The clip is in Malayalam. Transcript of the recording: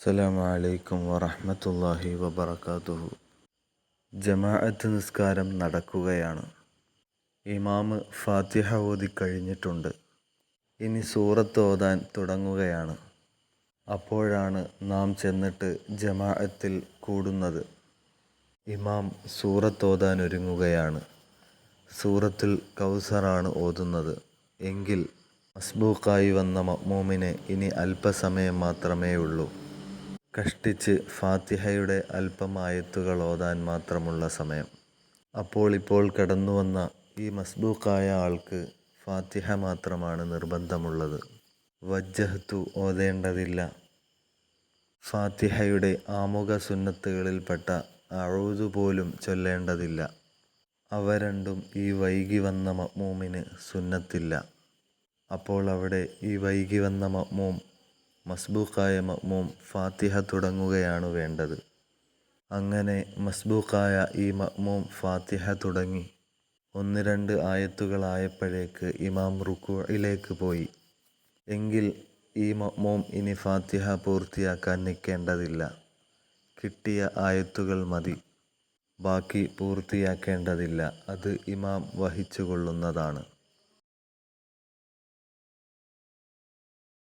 അസ്സലാമു അലൈക്കും വറഹ്മത്തുള്ളാഹി വബറകാതുഹു. ജമാഅത്ത് നിസ്കാരം നടക്കുകയാണ്. ഇമാമ് ഫാത്തിഹ ഓതി കഴിഞ്ഞിട്ടുണ്ട്. ഇനി സൂറത്ത് ഓതാൻ തുടങ്ങുകയാണ്. അപ്പോഴാണ് നാം ചെന്നിട്ട് ജമാഅത്തിൽ കൂടുന്നത്. ഇമാം സൂറത്ത് ഓതാൻ ഒരുങ്ങുകയാണ്. സൂറത്തിൽ കൗസറാണ് ഓതുന്നത്. എങ്കിൽ മസ്ബൂക്കായി വന്ന മഅ്മൂമിന് ഇനി അല്പസമയം മാത്രമേ ഉള്ളൂ കഷ്ടിച്ച് ഫാത്തിഹയുടെ അല്പം ആയത്തുകൾ ഓതാൻ മാത്രമുള്ള സമയം. അപ്പോൾ ഇപ്പോൾ കടന്നു വന്ന ഈ മസ്ബൂക്കായ ആൾക്ക് ഫാത്തിഹ മാത്രമാണ് നിർബന്ധമുള്ളത്. വജ്ജഹത്തു ഓതേണ്ടതില്ല. ഫാത്തിഹയുടെ ആമുഖ സുന്നത്തുകളിൽപ്പെട്ട അഴുതു പോലും ചൊല്ലേണ്ടതില്ല. അവ രണ്ടും ഈ വൈകി വന്ന മഅ്മൂമിന് സുന്നത്തില്ല. അപ്പോൾ അവിടെ ഈ വൈകി വന്ന മഅ്മൂം മസ്ബൂക്കായ മഅ്മൂം ഫാത്തിഹ തുടങ്ങുകയാണ് വേണ്ടത്. അങ്ങനെ മസ്ബൂക്കായ ഈ മഅ്മൂം ഫാത്തിഹ തുടങ്ങി. ഒന്ന് രണ്ട് ആയത്തുകളായപ്പോഴേക്ക് ഇമാം റുക്കുയിലേക്ക് പോയി. എങ്കിൽ ഈ മഅ്മൂം ഇനി ഫാത്തിഹ പൂർത്തിയാക്കാൻ നിൽക്കേണ്ടതില്ല. കിട്ടിയ ആയത്തുകൾ മതി. ബാക്കി പൂർത്തിയാക്കേണ്ടതില്ല. അത് ഇമാം വഹിച്ചു കൊള്ളുന്നതാണ്